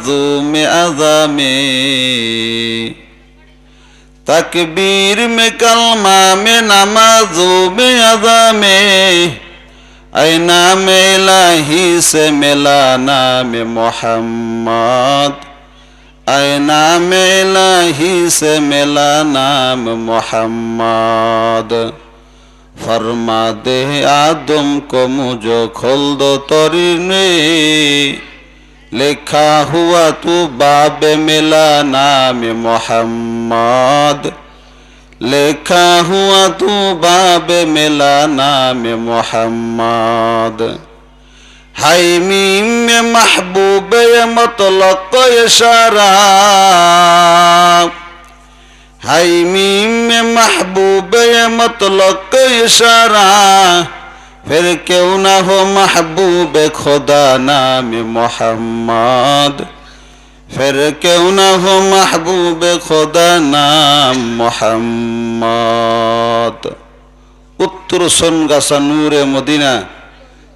माजूम अज़ा में तकबीर में कलमा में नमाजों में अज़ा में ऐ नाम इलाही से मिला नाम मोहम्मद। ऐ नाम इलाही से मिला नाम मोहम्मद। फरमा दे आदम को मुझो खोल दो तोरी ने। লিখা হুয়া তু বাবে মেলা নামে মোহাম্মদ। লিখা হুয়া তু বাবে মেলা নামে মোহাম্মদ। হাই মিম মাহবুবে মতলক সারা। হাই মিম মাহবুবে মতলক সারা। ফের کیوں نہ ہو محبوب خدا نام محمد پھر کیوں نہ ہو محبوب خدا نام محمد উত্তর সনগাছা নূরে মদিনা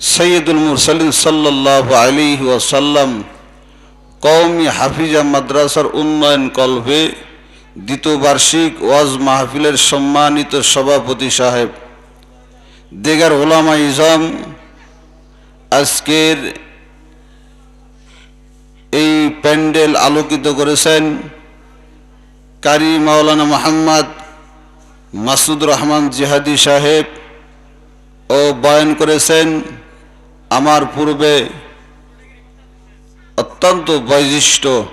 সৈয়দুল মুরসালিন সাল্লাহ আলী ওয়াসাল্লাম কওমি হাফিজা মাদ্রাসার উন্নয়ন কল্পে দ্বিতীয় বার্ষিক ওয়াজ মাহফিলের সম্মানিত সভাপতি সাহেব দেগার ওলামা ইজাম আজকের এই প্যান্ডেল আলোকিত করেছেন কারি মাওলানা মোহাম্মদ মাসুদ রহমান জিহাদি সাহেব ও বয়ান করেছেন, আমার পূর্বে অত্যন্ত বৈশিষ্ট্য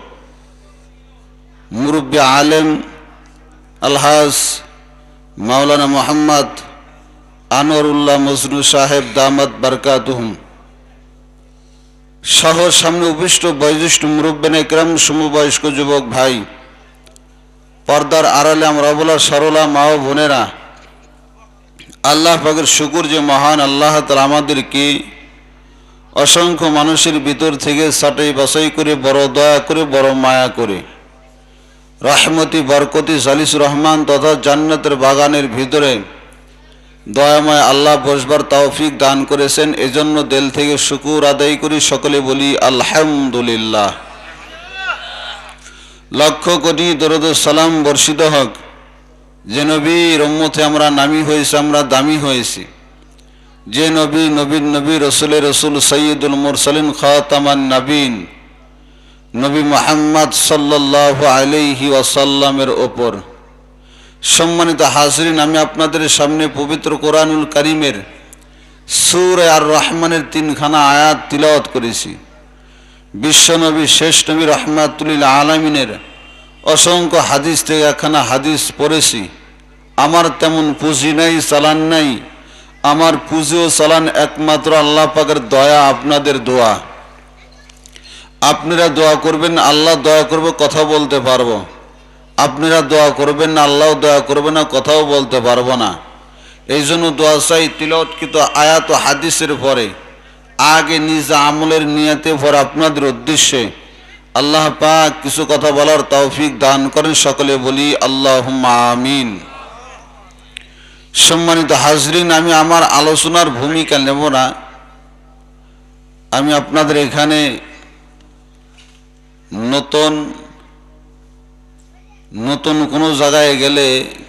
মুরব্বী আলেম আলহাজ মাওলানা মোহাম্মদ আনোয়ারুল্লাহ মজনু সাহেব দামাত বারকাতুহুম। সহ সামনে উপবিষ্ট বয়োজ্যেষ্ঠ মুরব্বেন একরাম সমবয়স্ক যুবক ভাই, পর্দার আড়ালে আমরা সরলা মা ও বোনেরা, আল্লাহ পাকের শুকুর যে মহান আল্লাহ তালা আমাদেরকে অসংখ্য মানুষের ভিতর থেকে সাটাই বাছাই করে বড় দয়া করে, বড় মায়া করে, রহমতি, বরকতি সালিস রহমান তথা জান্নাতের বাগানের ভিতরে দয়াময় আল্লাহ বসবার তৌফিক দান করেছেন। এজন্য দিল থেকে শুকুর আদায় করি। সকলে বলি, আলহামদুলিল্লাহ। লক্ষ কোটি দরদ সালাম বর্ষিত হোক। যে নবীর উম্মতে আমরা নামি হয়েছি, আমরা দামি হয়েছি। যে নবী নবীন নবী, রসুল রসুল, সৈয়দুল মুরসালিন, খাতামান নবীন, নবী মোহাম্মদ সাল্লাহ আলাইহি ওয়াসাল্লামের ওপর। সম্মানিত হাজরিন, আমি আপনাদের সামনে পবিত্র কোরআনুল করিমের সুর আর রহমানের তিনখানা আয়াত তিলাওয়াত করেছি। বিশ্বনবী শেষ নবী রহমাতুল্লিল আলমিনের অসংখ্য হাদিস থেকে একখানা হাদিস পড়েছি। আমার তেমন পুঁজি নাই, চালান নাই। আমার পুঁজি চালান একমাত্র আল্লাহ পাকের দয়া, আপনাদের দোয়া। আপনারা দোয়া করবেন, আল্লাহ দয়া করবে, কথা বলতে পারব। আপনারা দোয়া করবেন না আল্লাহ দোয়া করবে না, কথাও বলতে পারব না। এই জন্য দোয়া চাই তিলৎকৃত আয়াত হাদিসের পরে, আগে নিজ আমলের নিয়াতে পর আপনাদের উদ্দেশ্যে আল্লাহ পাক কিছু কথা বলার তৌফিক দান করেন সকলে বলি আল্লাহ আমিন। সম্মানিত হাজরিন, আমি আমার আলোচনার ভূমিকা নেব না। আমি আপনাদের এখানে নতুন নতুন কোনো জায়গায় গেলে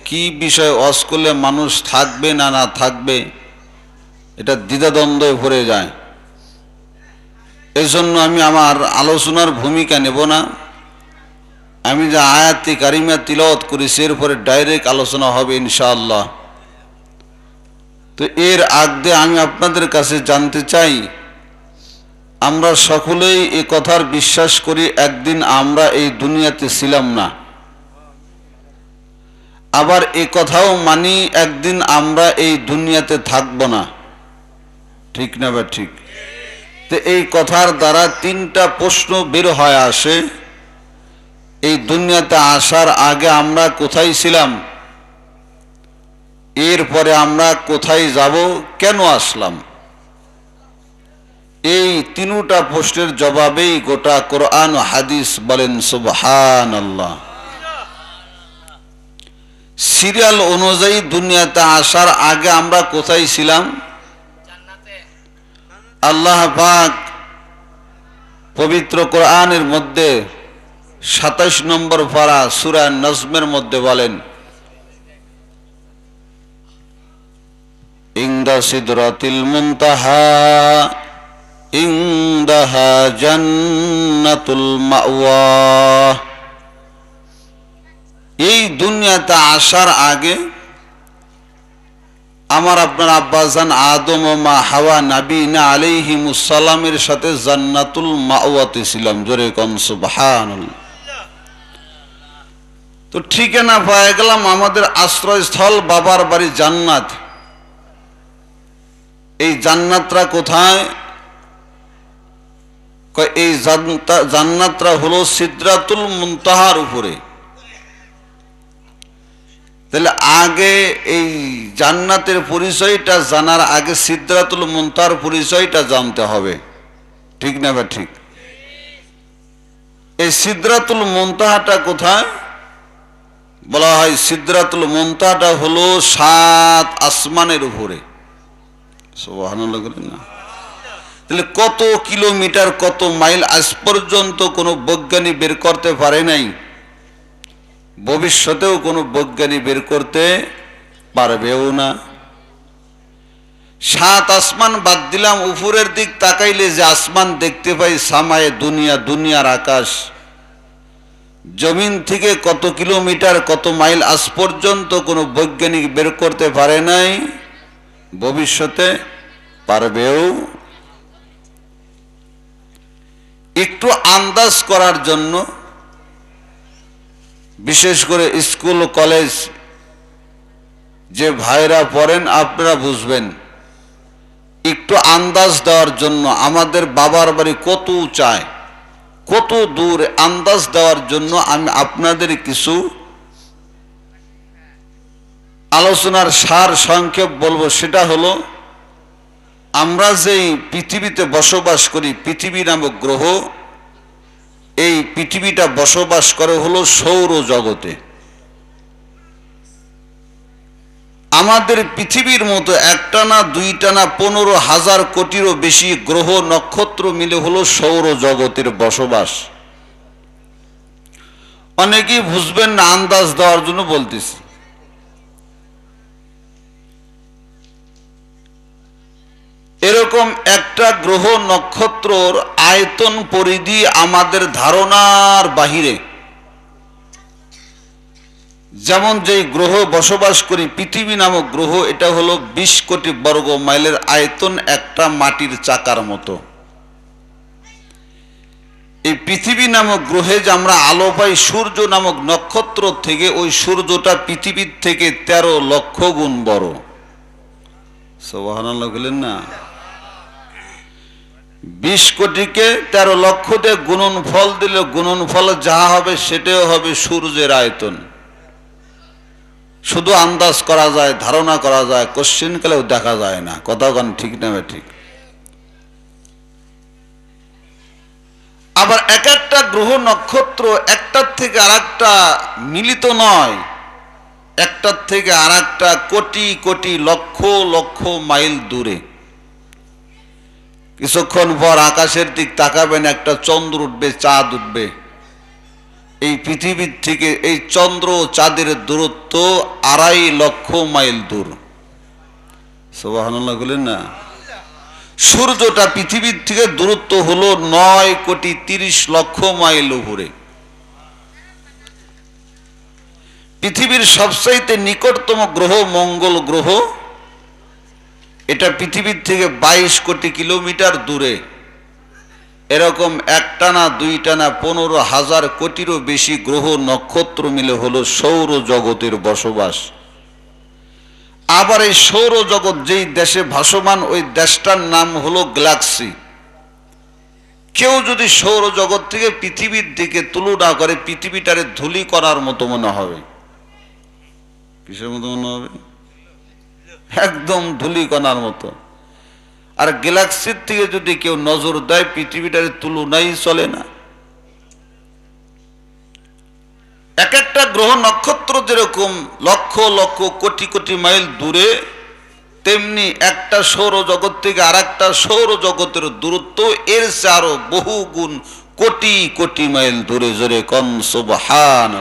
কি বিষয় অস করলে মানুষ থাকবে না না থাকবে, এটা দ্বিধাদ্বন্দ্বে ভরে যায়। এজন্য আমি আমার আলোচনার ভূমিকা নেব না। আমি যে আয়াতি কারিমা তিলত করেছি এর উপরে ডাইরেক্ট আলোচনা হবে ইনশাআল্লাহ। তো এর আগদে আমি আপনাদের কাছে জানতে চাই, আমরা সকলেই এ কথার বিশ্বাস করি, একদিন আমরা এই দুনিয়াতে ছিলাম না। আবার এ কথাও মানি, একদিন আমরা এই দুনিয়াতে থাকব না। ঠিক না বা ঠিক? তো এই কথার দ্বারা তিনটা প্রশ্ন বের হয় আসে। এই দুনিয়াতে আসার আগে আমরা কোথায় ছিলাম? এরপরে আমরা কোথায় যাব? কেন আসলাম? এই তিনটা প্রশ্নের জবাবেই গোটা কোরআন হাদিস বলেন সুবহান আল্লাহ সিরিয়াল অনুযায়ী দুনিয়াতে আসার আগে আমরা কোথায় ছিলাম? আল্লাহ পাক পবিত্র কোরআনের মধ্যে সাতাশ নম্বর পারা সুরা নজমের মধ্যে বলেন ইংদা সিদরাতিল মুনতাহা ইংদাহা জান্নাতুল মাওয়া। এই দুনিয়াতে আসার আগে আমার আপনার আব্বা আব্বাজান আদম মা হাওয়া নাবিনা আলাইহিমুসালামের সাথে জান্নাতুল মাওয়াতে ছিলাম, জোরে কন সুবহানাল্লাহ। তো ঠিকানা পায়ে গেলাম আমাদের আশ্রয়স্থল বাবার বাড়ি জান্নাত। এই জান্নাতরা কোথায়? এই জান্নাতরা হলো সিদ্রাতুল মুনতাহার উপরে। তাহলে আগে এই জান্নাতের পরিচয়টা জানার আগে সিদ্রাতুল মুনতার পরিচয়টা জানতে হবে। ঠিক না বা ঠিক? এই সিদ্রাতুল মুনতাহাটা কোথায়? বলা হয় সিদ্রাতুল মুনতাহাটা হলো সাত আসমানের উপরে। তাহলে কত কিলোমিটার, কত মাইল আজ পর্যন্ত কোনো বৈজ্ঞানিক বের করতে পারে নাই? ভবিষ্যতেও কোনো বৈজ্ঞানিক বের করতে পারবেও না। সাত আসমান বাদ দিলাম, উপরের দিক তাকাইলে যে আসমান দেখতে পাই, সামায়ে দুনিয়া, দুনিয়ার আকাশ। জমিন থেকে কত কিলোমিটার, কত মাইল আজ পর্যন্ত কোনো বৈজ্ঞানিক বের করতে পারে নাই, ভবিষ্যতে পারবেও। একটু আন্দাজ করার জন্য বিশেষ করে স্কুল, কলেজ, যে ভাইরা পড়েন, আপনারা বুঝবেন, একটু আন্দাজ দেওয়ার জন্য আমাদের বাবার বাড়ি কত চায় কত দূর আন্দাজ দেওয়ার জন্য আমি আপনাদের কিছু আলোচনার সার সংক্ষেপ বলব। সেটা হলো, আমরা যেই পৃথিবীতে বসবাস করি, পৃথিবী নামক গ্রহ এই পৃথিবীটা বসবাস করে হলো সৌর জগতে আমাদের পৃথিবীর মতো একটা না দুইটা না পনেরো হাজার কোটিরও বেশি গ্রহ নক্ষত্র মিলে হলো সৌর জগতের বসবাস। অনেকেই বুঝবেন না, আন্দাজ দেওয়ার জন্য বলতেছি। এরকম একটা গ্রহ নক্ষত্রর আয়তন পরিধি আমাদের ধারণার বাহিরে। যেমন যে গ্রহ বসবাস করি, পৃথিবী নামক গ্রহ, এটা হলো বিশ কোটি বর্গ মাইলের আয়তন একটা মাটির চাকার মতো। এই পৃথিবী নামক গ্রহে যে আমরা আলো পাই, সূর্য নামক নক্ষত্র থেকে, ওই সূর্যটা পৃথিবীর থেকে তেরো লক্ষ গুণ বড়। সোহানাল্লাহ না? বিশ কোটিকে তেরো লক্ষ দিয়ে গুণন ফল দিলে গুণন ফল যা হবে সেটাও হবে সূর্যের আয়তন। শুধু আন্দাজ করা যায়, ধারণা করা যায় কোশ্চিন কালেও দেখা যায় না। কথা কন ঠিক না ঠিক আবার এক একটা গ্রহ নক্ষত্র একটার থেকে আর মিলিত নয়। একটার থেকে আর কোটি কোটি লক্ষ লক্ষ মাইল দূরে। কিছুক্ষণ পর আকাশের দিক তাকাবেন, একটা চন্দ্র উঠবে, চাঁদ উঠবে। এই পৃথিবীর থেকে এই চন্দ্র চাঁদের দূরত্ব আড়াই লক্ষ মাইল দূর। বলেন না? সূর্যটা পৃথিবীর থেকে দূরত্ব হলো নয় কোটি তিরিশ লক্ষ মাইল উপরে। পৃথিবীর সবচাইতে নিকটতম গ্রহ মঙ্গল গ্রহ এটা পৃথিবীর থেকে বাইশ কোটি কিলোমিটার দূরে। এরকম একটা না দুইটা না পনেরো হাজার কোটিরও বেশি গ্রহ নক্ষত্র মিলে হলো সৌর জগতের বসবাস। আবার এই সৌর জগৎ যেই দেশে ভাসমান, ওই দেশটার নাম হলো গ্যালাক্সি। কেউ যদি সৌর জগৎ থেকে পৃথিবীর দিকে তুলনা করে, পৃথিবীটারে ধুলি করার মতো মনে হবে। কিসের মতো মনে হবে? একদম ধুলি কণার মতো। আর গ্যালাক্সির থেকে যদি কেউ নজর দেয়, পৃথিবীটার তুলনাই চলে না। এক একটা গ্রহ নক্ষত্র যেরকম লক্ষ লক্ষ কোটি কোটি মাইল দূরে, তেমনি একটা সৌরজগৎ থেকে আর একটা সৌরজগতের দূরত্ব, এর চেয়ে আরও বহু গুণ কোটি কোটি মাইল দূরে জোরে কন সুবহান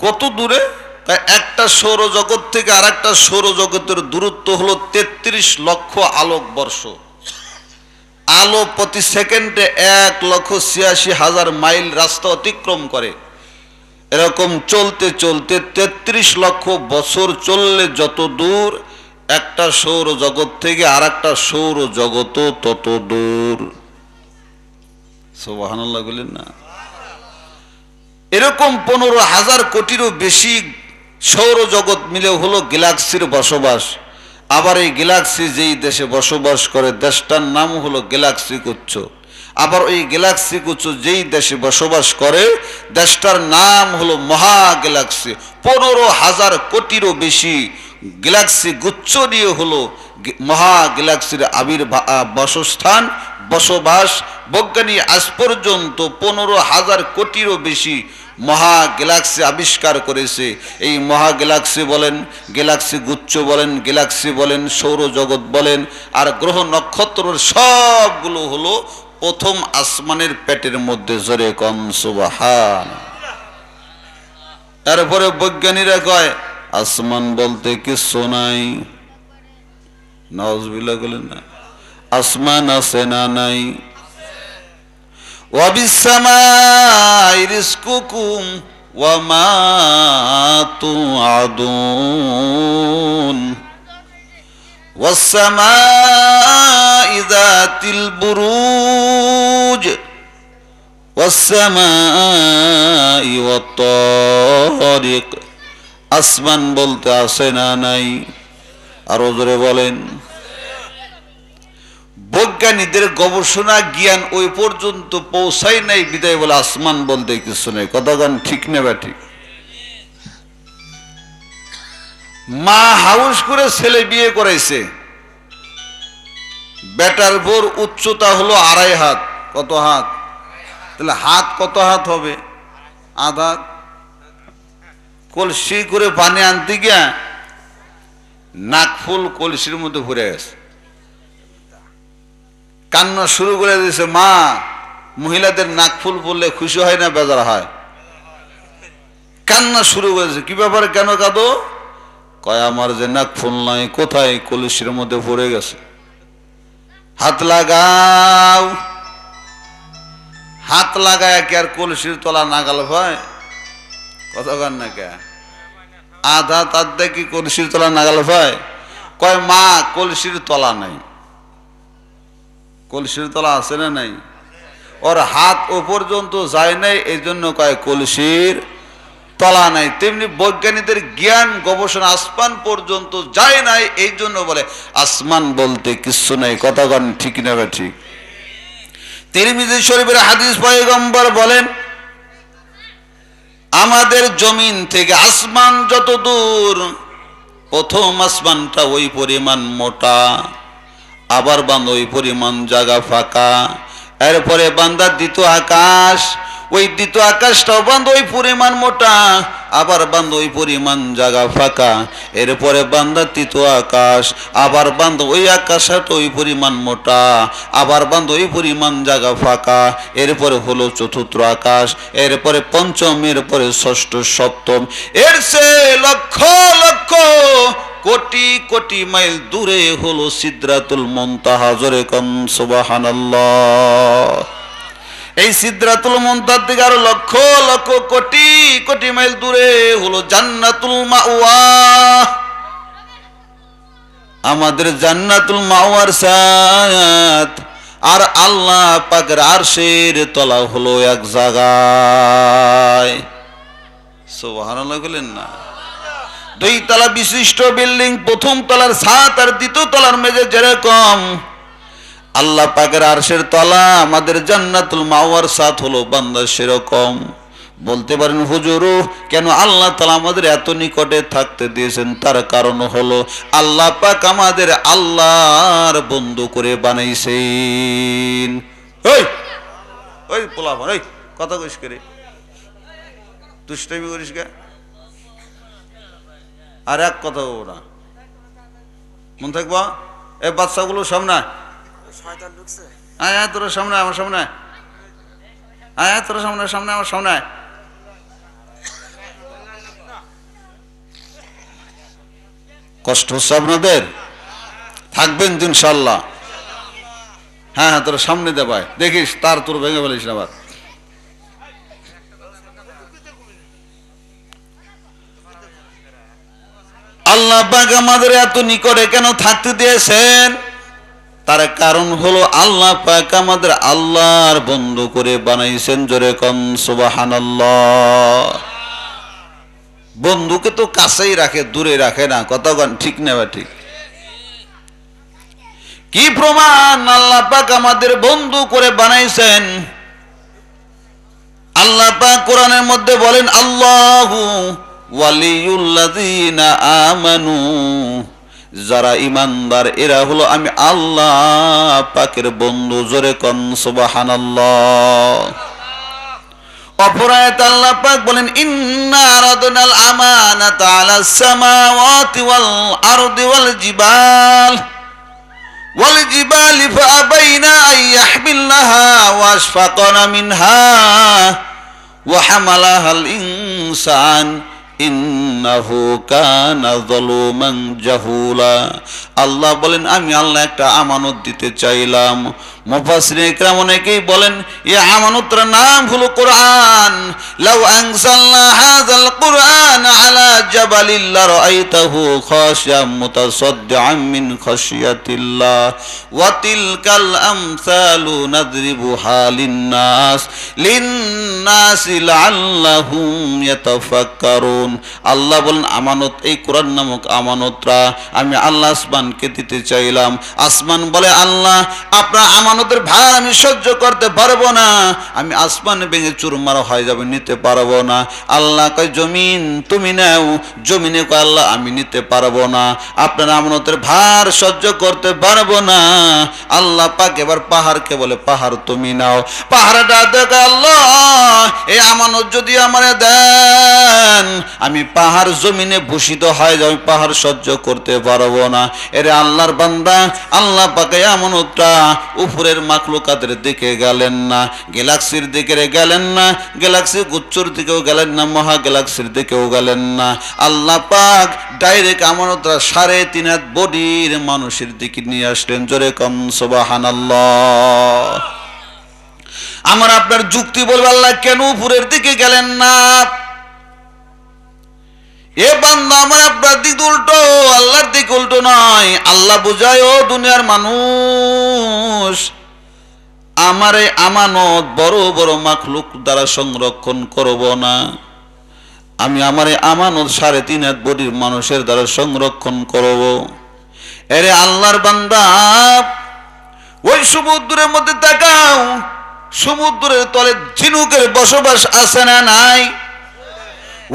কত দূরে? তাই একটা সৌরজগৎ থেকে আর একটা সৌরজগতের দূরত্ব হলো তেত্রিশ লক্ষ আলোক বর্ষ। আলো প্রতি সেকেন্ডে এক লক্ষ ছিয়াশি হাজার মাইল রাস্তা অতিক্রম করে। এরকম চলতে চলতে তেত্রিশ লক্ষ বছর চললে যত দূর, একটা সৌর জগৎ থেকে আর একটা সৌর জগৎ তত দূর। সোবাহান্লাহ বললেন না। এরকম পনেরো হাজার কোটিরও বেশি সৌরজগৎ মিলে হলো গ্যালাক্সির বসবাস। আবার এই গ্যালাক্সি যেই দেশে বসবাস করে, দেশটার নাম হলো গ্যালাক্সি গুচ্ছ আবার ওই গ্যালাক্সি গুচ্ছ যেই দেশে বসবাস করে, দেশটার নাম হলো মহা গ্যালাক্সি পনেরো হাজার কোটিরও বেশি গ্যালাক্সি গুচ্ছ নিয়ে হলো মহা গ্যালাক্সির আবির বাসস্থান, বসবাস। বৈজ্ঞানিক আজ পর্যন্ত পনেরো হাজার কোটিরও বেশি মহা গ্যালাক্সি আবিষ্কার করেছে। এই মহা গ্যালাক্সি বলেন, গ্যালাক্সি গুচ্ছ বলেন, গ্যালাক্সি বলেন, সৌরজগৎ বলেন, আর গ্রহ নক্ষত্রের সবগুলো হলো প্রথম আসমানের পেটের মধ্যে, জোরে কম, সুবাহান। তারপরে বৈজ্ঞানীরা কয়, আসমান বলতে কিছু নাই। নওয়াজবিল্লাহ বলেন না, আসমান আছে না নাই। وبالسماء رزقكم وما توعدون والسماء ذات البروج والسماء والطارق আসমান বলতে আসে না নাই আরো জোরে বলেন বৈজ্ঞানিকদের গবেষণা জ্ঞান ওই পর্যন্ত পৌঁছাই নাই, বিদায় বলে আসমান বলতে কিছু নেই। কথাগান ঠিক নেবে ঠিক? মা হাউস করে ছেলে বিয়ে করাইছে। বেটার বোর উচ্চতা হলো আড়াই হাত। কত হাত? তাহলে হাত কত হাত হবে? আধা হাত। কলসি করে পানি আনতে গিয়া নাকফুল কলসির মধ্যে ভরে গেছে। কান্না শুরু করে দিয়েছে মা, মহিলাদের নাক ফুল বললে খুশি হয় না, বেজার হয়? কান্না শুরু করেছে কি ব্যাপারে কেন কাঁদো? কয়, আমার যে নাক ফুল নাই, কোথায়? কলসির মধ্যে পড়ে গেছে। হাত লাগাও। হাত লাগায় কি আর কলসির তলা নাগাল ভাই কথা কান না কে? আধা তার দেখি কলসির তলা নাগাল ভাই কয়, মা, কলসির তলা নাই। কলসির তলা আছে না নাই? ওর হাত ও পর্যন্ত যায় নাই এই জন্য কয় কলসির তলা নাই। তেমনি বৈজ্ঞানিকদের জ্ঞান গবেষণা আসমান পর্যন্ত যায় নাই এই জন্য বলে আসমান বলতে কিছু নাই। কথা কন ঠিক নেবে ঠিক? তিরমিজি শরীফের হাদিস পয়গম্বর বলেন, আমাদের জমিন থেকে আসমান যত দূর, প্রথম আসমানটা ওই পরিমাণ মোটা। আবার বান্ধ ওই পরিমাণ জায়গা ফাঁকা। এরপরে বান্দার দ্বিতীয় আকাশ, ওই দ্বিতীয় আকাশটাও বান্ধ ওই পরিমাণ মোটা। আবার বান্ধ ওই পরিমাণ জায়গা ফাঁকা। এরপরে বান্দার তৃতীয় আকাশ, আবার বান্ধ ওই আকাশটা ওই পরিমাণ মোটা। আবার বান্ধ ওই পরিমাণ জায়গা ফাঁকা। এরপরে হলো চতুর্থ আকাশ, এরপরে পঞ্চম, এরপরে ষষ্ঠ, সপ্তম। এর সে লক্ষ লক্ষ কোটি কোটি মাইল দূরে হলো সিদ্রাতুল মন্তাহা। জোরে কম সুবহানাল্লাহ। এই সিদ্রাতুল মন্তার থেকে আরও লক্ষ লক্ষ কোটি কোটি মাইল দূরে হলো জান্নাতুল মাওয়া। আমাদের জান্নাতুল মাওয়ার সাথ আর আল্লাহ পাকের আরশের তলা হলো এক জায়গায়। সুবহানাল্লাহ বলেন না? দুই তলা বিশিষ্ট বিল্ডিং, প্রথম তলার সাত আর দ্বিতীয় তলার মেঝে যেরকম। আল্লাহ পাকের আরশের তলা আমাদের জান্নাতুল মাওয়ার সাথ হলো বান্দা সেরকম। বলতে পারেন, হুজুরু, কেন আল্লাহ তালা আমাদের এত নিকটে থাকতে দিয়েছেন? তার কারণ হলো আল্লাহ পাক আমাদের আল্লাহর বন্ধু করে বানাইছেন। ওই ওই পোলাপান ওই কথা কইস করে দুষ্টামি করিস গা আর এক কথা বলব না মন থাকব এই বাচ্চাগুলো সামনে। শয়তান আয় তোরা সামনে আমার সামনে আয়। আয় তোরা সামনে সামনে আমার সামনে। কষ্ট হচ্ছে আপনাদের থাকবেন ইনশাল্লাহ হ্যাঁ হ্যাঁ তোরা সামনে দে ভাই দেখিস, তার তোর ভেঙে ফেলিস আবার আল্লাহ আমাদের এত নিকটে কেন থাকতে দিয়েছেন? তার কারণ হলো আল্লাহ পাক আমাদের আল্লাহর বন্ধু করে বানাইছেন জোরে কন, সুবহানাল্লাহ। বন্ধুকে তো কাছেই রাখে, দূরে রাখে না। কতক্ষণ ঠিক নেবা ঠিক? কি প্রমাণ? আল্লাহ পাক আমাদের বন্ধু করে বানাইছেন। আল্লাহ পাক কোরআনের মধ্যে বলেন, আল্লাহু ওয়ালিউল্লাদিনা আমানু, যারা ইমানদার এরা হলো আমি আল্লাহ পাকের বন্ধু, জোরে কন সুবাহান অপরায়ত আল্লাহ পাক বলেন, ইন্না রাদনাল আমানাতা আলা সামাওয়াতি ওয়াল আরদি ওয়াল জিবাল, ওয়াল জিবালি ফাআবাইনা আন ইয়াহমিলনাহা ওয়াশফাকনা ইনসান। আল্লাহ বলেন, আমি আল্লাহ একটা আমানত দিতে চাইলাম। মুফাসসির অনেকেই বলেন এই আমানতর নাম হলো কোরআন। লাউ হাযাল কুরআন আলা জাবালিল লারাআইতাহু খাশিয়াম মুতাসাদ্দিআম মিন খাশিয়াতিল্লাহ। ওয়া তিলকাল আমসালু লিন-নাস লিন-নাসি লাআল্লাহুম ইয়াতাফাক্কারুন। আল্লাহ বলেন, আমানত, এই কোরআন নামক আমানতরা আমি আল্লাহ আসমানকে দিতে চাইলাম। আসমান বলে, আল্লাহ, আপনার আমানতের ভার আমি সহ্য করতে পারব না। আমি আসমান ভেঙে চুরমার হয়ে যাবে, নিতে পারব না। আল্লাহ কয়, জমিন তুমি নাও। জমিনে কয়, আল্লাহ, আমি নিতে পারব না। আপনার আমানতের ভার সহ্য করতে পারব না। আল্লাহ পাক এবার পাহাড়কে বলে, পাহাড় তুমি নাও। পাহাড়টা দেখ, আল্লাহ, এই আমানত যদি আমারে দেন আমি পাহাড় জমিনে ভূষিত হয় আমি পাহাড় সহ্য করতে পারব না। এরে আল্লাহর বান্দা, আল্লাহ পাকে আমানতটা উপরের মাকলুকাতের দিকে গেলেন না, গ্যালাক্সির দিকে গেলেন না, গ্যালাক্সি গুচ্ছর দিকেও গেলেন না, মহা গ্যালাক্সির দিকেও গেলেন না। আল্লাহ পাক ডাইরেক্ট আমানতটা সাড়ে তিন হাত বডির মানুষের দিকে নিয়ে আসলেন, জোরে কম সুবহানাল্লাহ। আমার আপনার যুক্তি বলবে, আল্লাহ কেন উপরের দিকে গেলেন না? এ বান্দা আমার দিক উল্টো উল্টো নয়। আল্লাহ দুনিয়ার মানুষ আমানত বড় বড় মাখলুক দ্বারা সংরক্ষণ করব না। আমি আমার আমানত সাড়ে তিন এক বডির মানুষের দ্বারা সংরক্ষণ করব। এরে আল্লাহর বান্দা, ওই সমুদ্রের মধ্যে তাকাও সমুদ্রের তলে ঝিনুকের বসবাস আছে না নাই?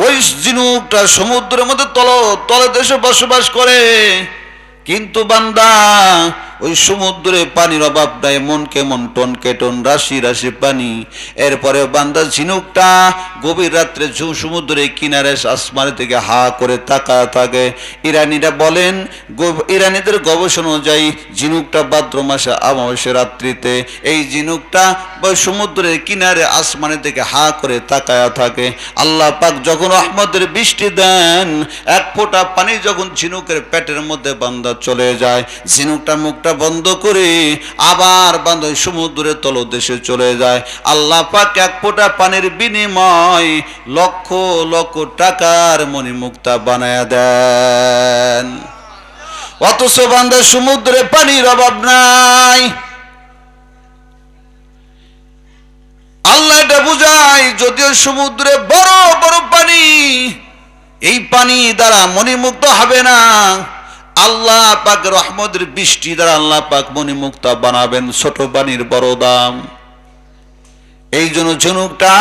ওই ঝিনুকটা সমুদ্রের মধ্যে তল তলে দেশে বসবাস করে। কিন্তু বান্দা ওই সমুদ্রে পানির অভাব নাই, মন কেমন, টন কেটন, রাশি রাশি পানি। এরপরে বান্দা ঝিনুকটা গভীর রাত্রে সমুদ্রের কিনারে আসমানের থেকে হা করে তাকা থাকে। ইরানিরা বলেন ইরানিদের গবেষণা অনুযায়ী ঝিনুকটা ভাদ্র মাসে অমাবস্যা রাত্রিতে, এই ঝিনুকটা সমুদ্রের কিনারে আসমানের থেকে হা করে তাকায়া থাকে। আল্লাহ পাক যখন রহমতের বৃষ্টি দেন, এক ফোঁটা পানি যখন ঝিনুকের পেটের মধ্যে বান্দা চলে যায়। ঝিনুকটা মুখটা বন্ধ করে আবার ওই সমুদ্রের তলদেশে চলে যায়। আল্লাহ পাক এক ফোঁটা পানির বিনিময় লক্ষ লক্ষ টাকার মণিমুক্তা বানায়া দেন। অথচ বান্দা সমুদ্রে পানির অভাব নাই। আল্লাহ এটা বুঝায়, যদিও সমুদ্রে বড় বড় পানি, এই পানি দ্বারা মণিমুক্ত হবে না। আল্লাহ পাক রহমতের বৃষ্টি দ্বারা আল্লাহ পাক মণিমুক্তা বানাবেন ছোট পানির বড় দাম। এই জন্য ঝুনুকটা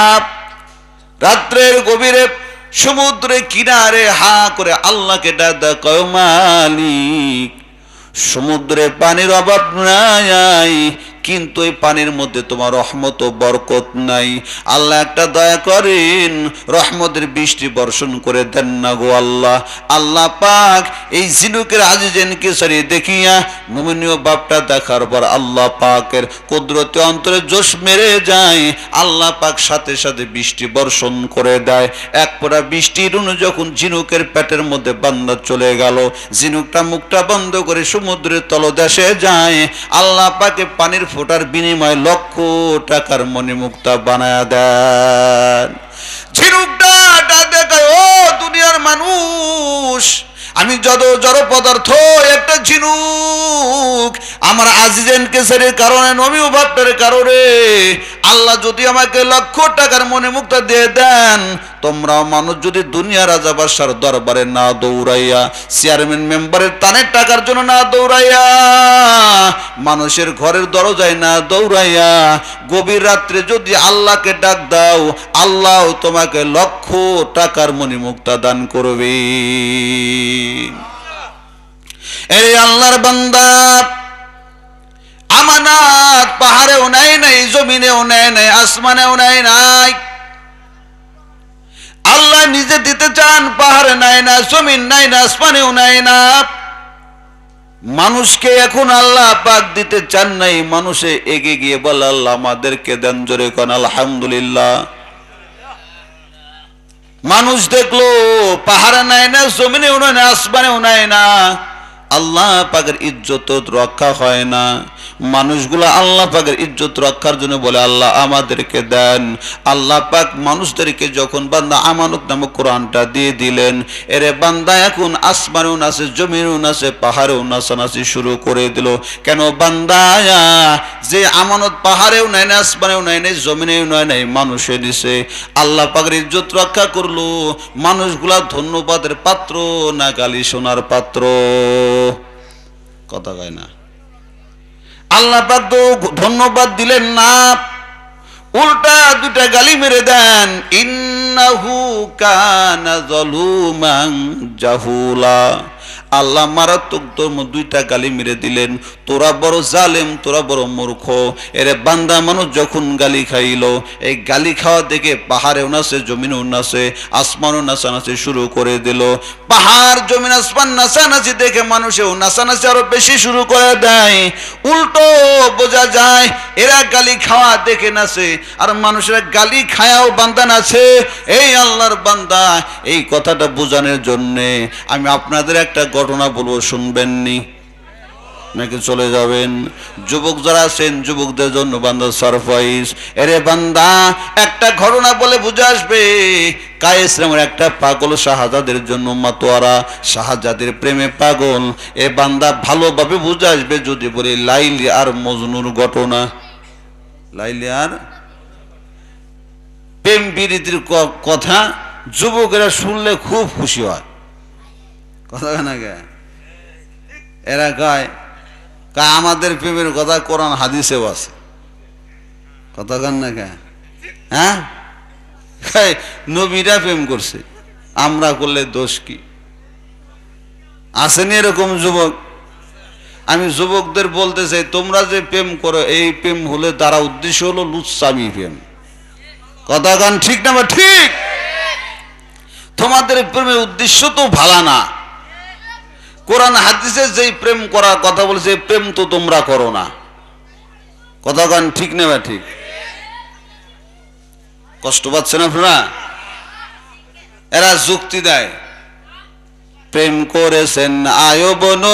রাত্রের গভীরে সমুদ্রে কিনারে হা করে আল্লাহকে মালিক, সমুদ্রে পানির অভাব নাই কিন্তু এই পানির মধ্যে তোমার রহমত ও বরকত নাই। আল্লাহ একটা দয়া করেন, রহমতের বৃষ্টি বর্ষণ করে দেন না গো আল্লাহ। আল্লাহ পাক এই ঝিনুকের আজিজেনকে সারিয়ে দেখিয়া নমনীয় বাপটা দেখার পর আল্লাহ পাকের কুদরতি অন্তরে জোশ মেরে যায়। আল্লাহ পাক সাথে সাথে বৃষ্টি বর্ষণ করে দেয়। এক পোড়া বৃষ্টির অনু যখন ঝিনুকের পেটের মধ্যে বান্দা চলে গেল, ঝিনুকটা মুখটা বন্ধ করে সমুদ্রের তলদেশে যায়। আল্লাহ পাকে পানির ফোটার বিনিময়ে লক্ষ টাকার মণিমুক্তা বানায় দেন। ঝিনুকটা দেখায় ও দুনিয়ার মানুষ, আমি যত জড় পদার্থ, একটা ঝিনুক, আমার আজিজেন কেসারের কারণে নবী ভাবটার কারণে, আল্লাহ যদি আমাকে লক্ষ টাকার মনে মুক্তা দিয়ে দেন তোমরা মানুষ যদি দুনিয়া রাজা বাসার দরবারে না দৌড়াইয়া চেয়ারম্যান মেম্বারের তানের টাকার জন্য না দৌড়াইয়া, মানুষের ঘরের দরজায় না দৌড়াইয়া, গভীর রাত্রে যদি আল্লাহকে ডাক দাও, আল্লাহ তোমাকে লক্ষ টাকার মণিমুক্তা দান করবে। এই আল্লাহর বান্দা, আমানাত পাহাড়েও নাই নাই, জমিনেও নেয় নাই, আসমানেও নেয় নাই আল্লাহ নিজে দিতে চান, পাহাড়ে নাই না, জমিন নাই না, আসমানেও নাই না। মানুষকে এখন আল্লাহ পাক দিতে চান নাই, মানুষে এগে গিয়ে বলে, আল্লাহ, আমাদেরকে দেন জোরে কন, আলহামদুলিল্লাহ। মানুষ দেখল, পাহাড়ে নাই না, জমিনেও নাই না, আসমানেও নাই না। আল্লাহ পাকের ইজ্জত রক্ষা হয় না। মানুষগুলো আল্লাহ পাকের ইজ্জত রক্ষার জন্য বলে, আল্লাহ আমাদেরকে দেন। আল্লাহ পাক মানুষদেরকে যখন বান্দা আমানত নামক কোরআনটা দিয়ে দিলেন, এরে বান্দা এখন আসমানেও নাচে, জমিনেও নাচে, পাহাড়েও নাচানাচি শুরু করে দিল। কেন বান্দা, যে আমানত পাহাড়েও নাই না আসমানেও নাই নাই জমিনেও নয় নাই মানুষে দিছে আল্লাহ পাকের ইজ্জত রক্ষা করল। মানুষগুলা ধন্যবাদের পাত্র, না গালি শোনার পাত্র। কথা কয় না। আল্লাহ তো ধন্যবাদ দিলেন না। উল্টা দুটা গালি মেরে দেন। ইন্নাহু কানা জালুমান জাহুলা। আল্লাহ মারাত্মক ধর্ম দুইটা গালি মেরে দিলেন। তোরা বড় জালেম, তোরা বড় মূর্খ। এরে বান্দা মানুষ যখন গালি খাইল, এই গালি খাওয়া দেখে পাহাড়েও নাচে জমিনেও নাচে আসমানও নাচানাচি শুরু করে দিল। পাহাড়, জমিন, আসমান নাচানাচি দেখে মানুষেও নাচানাচি আরও বেশি শুরু করে দেয়। উল্টো বোঝা যায়, এরা গালি খাওয়া দেখে নাচে, আর মানুষেরা গালি খায়াও বান্দা নাচে। এই আল্লাহর বান্দা, এই কথাটা বোঝানোর জন্যে আমি আপনাদের একটা ঘটনা বলব, শুনবেননি। নাকি চলে যাবেন? যুবক যারা আছেন, যুবকদের জন্য বান্দা সারপ্রাইজ এরে বান্দা, একটা ঘটনা বলে বুঝে আসবে। কায়েস একটা পাগল শাহজাদের জন্য মাতোয়ারা, শাহজাদের প্রেমে পাগল। এ বান্দা ভালোভাবে বুঝে আসবে যদি বলি, লাইলি আর মজনুর ঘটনা। লাইলি আর প্রেম বিরীতির কথা যুবকেরা শুনলে খুব খুশি হয়। কথা গে এরা গায় কা আমাদের প্রেমের কথা কোরআন হাদিসেও আছে। কথা কেন না কে? হ্যাঁ? কয়, নবীরা প্রেম করছে আমরা করলে দোষ কি? আসেনি এরকম যুবক? আমি যুবকদের বলতে চাই তোমরা যে প্রেম করো এই প্রেম হলে তারা উদ্দেশ্য হলো লুৎসামি প্রেম। কথা গান ঠিক না বা ঠিক? তোমাদের প্রেমের উদ্দেশ্য তো ভালো না। কোরআন হাদিসে যেই প্রেম করার কথা বলছে প্রেম তো তোমরা করো না। কথা গান ঠিক নেবে ঠিক? কষ্ট পাচ্ছেন আপনারা? এরা যুক্তি দেয়, প্রেম করেছেন আয়বন